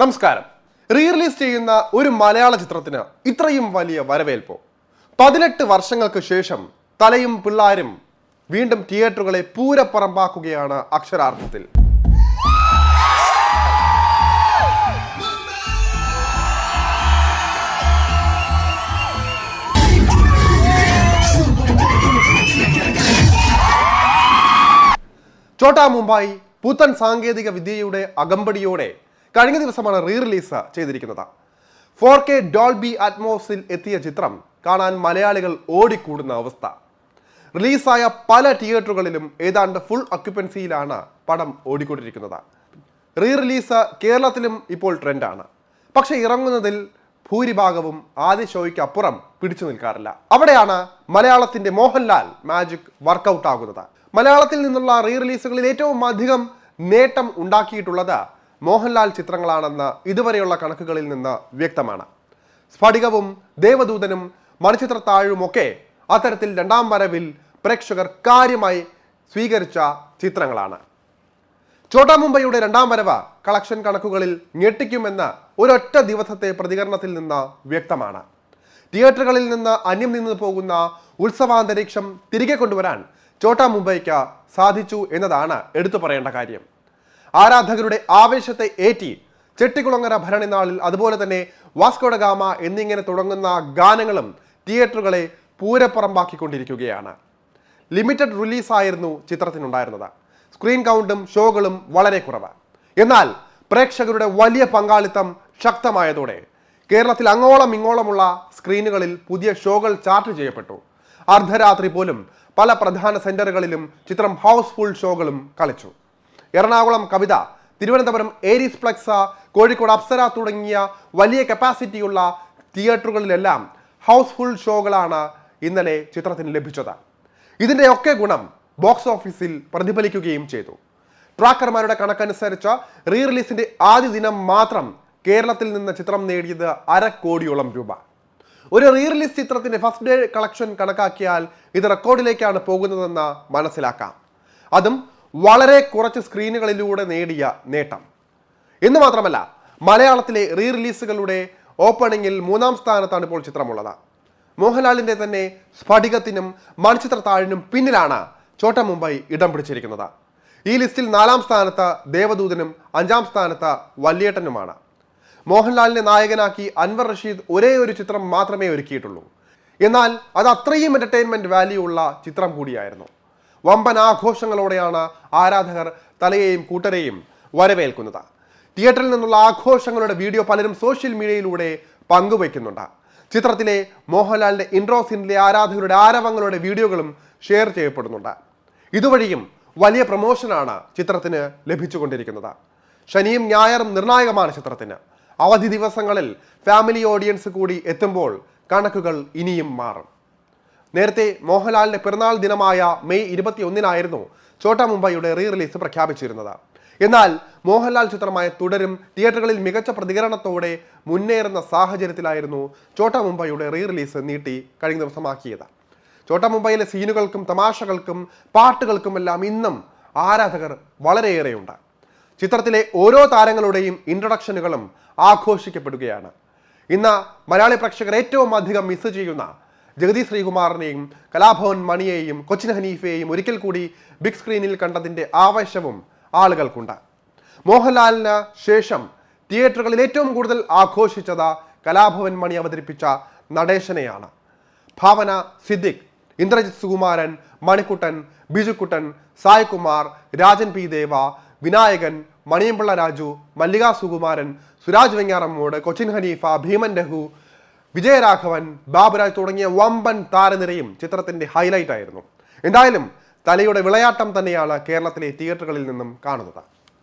നമസ്കാരം. Re release ചെയ്യുന്ന ഒരു മലയാള ചിത്രത്തിന് ഇത്രയും വലിയ വരവേൽപ്പോ. പതിനെട്ട് വർഷങ്ങൾക്ക് ശേഷം തലയും പിള്ളാരും വീണ്ടും തിയേറ്ററുകളെ പൂരപ്പറമ്പാക്കുകയാണ് അക്ഷരാർത്ഥത്തിൽ. ചോട്ടാ മുംബൈ പുത്തൻ സാങ്കേതിക വിദ്യയുടെ അകമ്പടിയോടെ കഴിഞ്ഞ ദിവസമാണ് റീ റിലീസ് ചെയ്തിരിക്കുന്നത് ഫോർ കെ ഡോൾബി അറ്റ്മോസിൽ എത്തിയ ചിത്രം കാണാൻ മലയാളികൾ ഓടിക്കൂടുന്ന അവസ്ഥ. റിലീസായ പല തിയേറ്ററുകളിലും ഏതാണ്ട് ഫുൾ ഒക്യുപ്പൻസിയിലാണ് പടം ഓടിക്കൊണ്ടിരിക്കുന്നത്. റീ റിലീസ് കേരളത്തിലും ഇപ്പോൾ ട്രെൻഡാണ് പക്ഷേ ഇറങ്ങുന്നതിൽ ഭൂരിഭാഗവും ആദ്യ ഷോയ്ക്ക് അപ്പുറം പിടിച്ചു നിൽക്കാറില്ല. അവിടെയാണ് മലയാളത്തിന്റെ മോഹൻലാൽ മാജിക് വർക്കൗട്ട് ആകുന്നത്. മലയാളത്തിൽ നിന്നുള്ള റീ റിലീസുകളിൽ ഏറ്റവും അധികം നേട്ടം ഉണ്ടാക്കിയിട്ടുള്ളത് മോഹൻലാൽ ചിത്രങ്ങളാണെന്ന് ഇതുവരെയുള്ള കണക്കുകളിൽ നിന്ന് വ്യക്തമാണ്. സ്ഫടികവും ദേവദൂതനും മണിച്ചിത്രത്താഴുമൊക്കെ അത്തരത്തിൽ രണ്ടാം വരവിൽ പ്രേക്ഷകർ കാര്യമായി സ്വീകരിച്ച ചിത്രങ്ങളാണ്. ചോട്ടാ മുംബൈയുടെ രണ്ടാം വരവ് കളക്ഷൻ കണക്കുകളിൽ ഞെട്ടിക്കുമെന്ന് ഒരൊറ്റ ദിവസത്തെ പ്രതികരണത്തിൽ നിന്ന് വ്യക്തമാണ്. തിയേറ്ററുകളിൽ നിന്ന് അന്യം നിന്ന് പോകുന്ന ഉത്സവാന്തരീക്ഷം തിരികെ കൊണ്ടുവരാൻ ചോട്ടാ മുംബൈക്ക് സാധിച്ചു എന്നതാണ് എടുത്തു പറയേണ്ട കാര്യം. ആരാധകരുടെ ആവേശത്തെ ഏറ്റി ചെട്ടിക്കുളങ്ങര ഭരണിനാളിൽ അതുപോലെ തന്നെ വാസ്കോഡ ഗാമ എന്നിങ്ങനെ തുടങ്ങുന്ന ഗാനങ്ങളും തിയേറ്ററുകളെ പൂരപ്പുറമ്പാക്കിക്കൊണ്ടിരിക്കുകയാണ്. ലിമിറ്റഡ് റിലീസായിരുന്നു ചിത്രത്തിനുണ്ടായിരുന്നത്. സ്ക്രീൻ കൗണ്ടും ഷോകളും വളരെ കുറവ്. എന്നാൽ പ്രേക്ഷകരുടെ വലിയ പങ്കാളിത്തം ശക്തമായതോടെ കേരളത്തിൽ അങ്ങോളം ഇങ്ങോളമുള്ള സ്ക്രീനുകളിൽ പുതിയ ഷോകൾ ചാർട്ട് ചെയ്യപ്പെട്ടു. അർദ്ധരാത്രി പോലും പല പ്രധാന സെന്ററുകളിലും ചിത്രം ഹൗസ്ഫുൾ ഷോകളും കളിച്ചു. എറണാകുളം കവിത തിരുവനന്തപുരം ഏരീസ് പ്ലക്സ കോഴിക്കോട് അപ്സര തുടങ്ങിയ വലിയ കപ്പാസിറ്റിയുള്ള തിയേറ്ററുകളിലെല്ലാം ഹൗസ്ഫുൾ ഷോകളാണ് ഇന്നലെ ചിത്രത്തിന് ലഭിച്ചത്. ഇതിന്റെയൊക്കെ ഗുണം ബോക്സ് ഓഫീസിൽ പ്രതിഫലിക്കുകയും ചെയ്തു. ട്രാക്കർമാരുടെ കണക്കനുസരിച്ച് റീ റിലീസിന്റെ ആദ്യ ദിനം മാത്രം കേരളത്തിൽ നിന്ന് ചിത്രം നേടിയത് അര കോടിയോളം രൂപ. ഒരു റീ റിലീസ് ചിത്രത്തിന്റെ ഫസ്റ്റ് ഡേ കളക്ഷൻ കണക്കാക്കിയാൽ ഇത് റെക്കോർഡിലേക്കാണ് പോകുന്നതെന്ന് മനസ്സിലാക്കാം. അതും വളരെ കുറച്ച് സ്ക്രീനുകളിലൂടെ നേടിയ നേട്ടം. എന്ന് മാത്രമല്ല മലയാളത്തിലെ റീ റിലീസുകളുടെ ഓപ്പണിങ്ങിൽ മൂന്നാം സ്ഥാനത്താണ് ഇപ്പോൾ ചിത്രമുള്ളത്. മോഹൻലാലിന്റെ തന്നെ സ്ഫടികത്തിനും മണിച്ചിത്രത്താഴിനും പിന്നിലാണ് ചോട്ട മുംബൈ ഇടം പിടിച്ചിരിക്കുന്നത്. ഈ ലിസ്റ്റിൽ നാലാം സ്ഥാനത്ത് ദേവദൂതനും അഞ്ചാം സ്ഥാനത്ത് വല്യേട്ടനുമാണ്. മോഹൻലാലിനെ നായകനാക്കി അൻവർ റഷീദ് ഒരേ ഒരു ചിത്രം മാത്രമേ ഒരുക്കിയിട്ടുള്ളൂ. എന്നാൽ അത് അത്രയും എന്റർടൈൻമെന്റ് വാല്യൂ ഉള്ള ചിത്രം കൂടിയായിരുന്നു. വമ്പൻ ആഘോഷങ്ങളോടെയാണ് ആരാധകർ തലയെയും കൂട്ടരെയും വരവേൽക്കുന്നത്. തിയേറ്ററിൽ നിന്നുള്ള ആഘോഷങ്ങളുടെ വീഡിയോ പലരും സോഷ്യൽ മീഡിയയിലൂടെ പങ്കുവയ്ക്കുന്നുണ്ട്. ചിത്രത്തിലെ മോഹൻലാലിന്റെ ഇൻട്രോ സീനിലെ ആരാധകരുടെ ആരവങ്ങളുടെ വീഡിയോകളും ഷെയർ ചെയ്യപ്പെടുന്നുണ്ട്. ഇതുവഴിയും വലിയ പ്രമോഷനാണ് ചിത്രത്തിന് ലഭിച്ചുകൊണ്ടിരിക്കുന്നത്. ശനിയും ഞായറും നിർണായകമാണ് ചിത്രത്തിന്. അവധി ദിവസങ്ങളിൽ ഫാമിലി ഓഡിയൻസ് കൂടി എത്തുമ്പോൾ കണക്കുകൾ ഇനിയും മാറും. നേരത്തെ മോഹൻലാലിന്റെ പിറന്നാൾ ദിനമായ മെയ് ഇരുപത്തി ഒന്നിനായിരുന്നു ചോട്ടാ മുംബൈയുടെ റീ റിലീസ് പ്രഖ്യാപിച്ചിരുന്നത്. എന്നാൽ മോഹൻലാൽ ചിത്രമായ തുടരും തിയേറ്ററുകളിൽ മികച്ച പ്രതികരണത്തോടെ മുന്നേറുന്ന സാഹചര്യത്തിലായിരുന്നു ചോട്ടാ മുംബൈയുടെ റീ റിലീസ് നീട്ടി കഴിഞ്ഞ ദിവസമാക്കിയത്. ചോട്ടാ മുംബൈയിലെ സീനുകൾക്കും തമാശകൾക്കും പാട്ടുകൾക്കുമെല്ലാം ഇന്നും ആരാധകർ വളരെയേറെയുണ്ട്. ചിത്രത്തിലെ ഓരോ താരങ്ങളുടെയും ഇൻട്രൊഡക്ഷനുകളും ആഘോഷിക്കപ്പെടുകയാണ്. ഇന്ന് മലയാളി പ്രേക്ഷകർ ഏറ്റവും അധികം മിസ് ചെയ്യുന്ന ജഗതി ശ്രീകുമാറിനെയും കലാഭവൻ മണിയെയും കൊച്ചിൻ ഹനീഫയെയും ഒരിക്കൽ കൂടി ബിഗ് സ്ക്രീനിൽ കണ്ടതിന്റെ ആവേശവും ആളുകൾക്കുണ്ട്. മോഹൻലാലിന് ശേഷം തിയേറ്ററുകളിൽ ഏറ്റവും കൂടുതൽ ആഘോഷിച്ചത് കലാഭവൻ മണി അവതരിപ്പിച്ച നടേശനെയാണ്. ഭാവന സിദ്ദിഖ് ഇന്ദ്രജിത് സുകുമാരൻ മണിക്കുട്ടൻ ബിജുക്കുട്ടൻ സായ്കുമാർ രാജൻ പി. ദേവ വിനായകൻ മണിയമ്പിള്ള രാജു മല്ലികാ സുകുമാരൻ സുരാജ് വെങ്ങാറമ്മോട് കൊച്ചിൻ ഹനീഫ ഭീമൻ രഘു വിജയരാഘവൻ ബാബുരാജ് തുടങ്ങിയ വമ്പൻ താരനിരയും ചിത്രത്തിന്റെ ഹൈലൈറ്റ് ആയിരുന്നു. എന്തായാലും തലയുടെ വിളയാട്ടം തന്നെയാണ് കേരളത്തിലെ തിയേറ്ററുകളിൽ നിന്നും കാണുന്നത്.